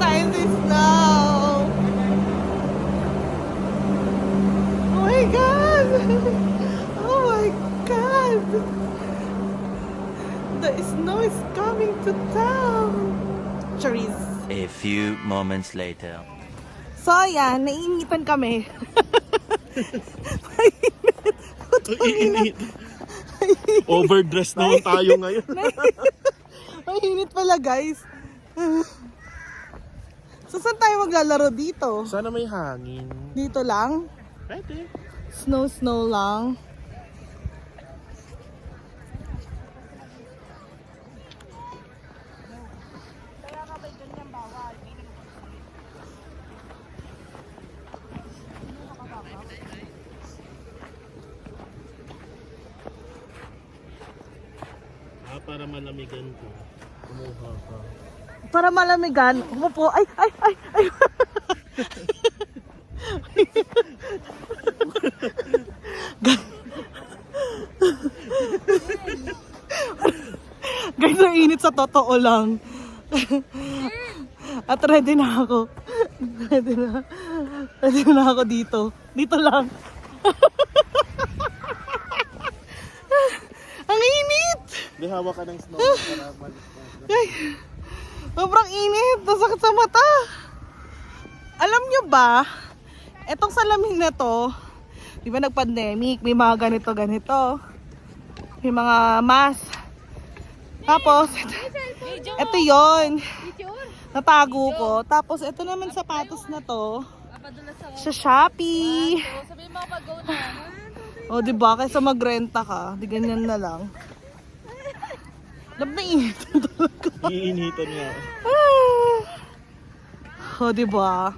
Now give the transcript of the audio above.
sometimes it's snow. Oh my god! Oh my god! The snow is coming to town! Charis. A few moments later. So ayan, naiinitan kami. Mainit. Mainit. Overdress naman tayo ngayon. Mainit pala guys. So, saan tayo maglalaro dito? Sana may hangin. Dito lang? Pwede. Snow, snow lang. Ah, para malamigan ko. Kumuha ka. Para malamigan, umupo. Ay, ay, ay, ay. Guys, ang init sa totoo lang. At ready na ako. Ready na. Ready na ako dito. Dito lang. ang init! Di hawak ka ng snow para malis sobrang init. Nasakit sa mata. Alam nyo ba, etong salamin na to, di ba nag-pandemic, may mga ganito-ganito. May mga mask. Tapos, ito yon Natago ko. Tapos, ito naman sapatos na to. Sa Shopee. O, di ba? Kaysa magrenta ka, di ganyan na lang. Lab na init. Iinitan nga. Ah. O, di ba?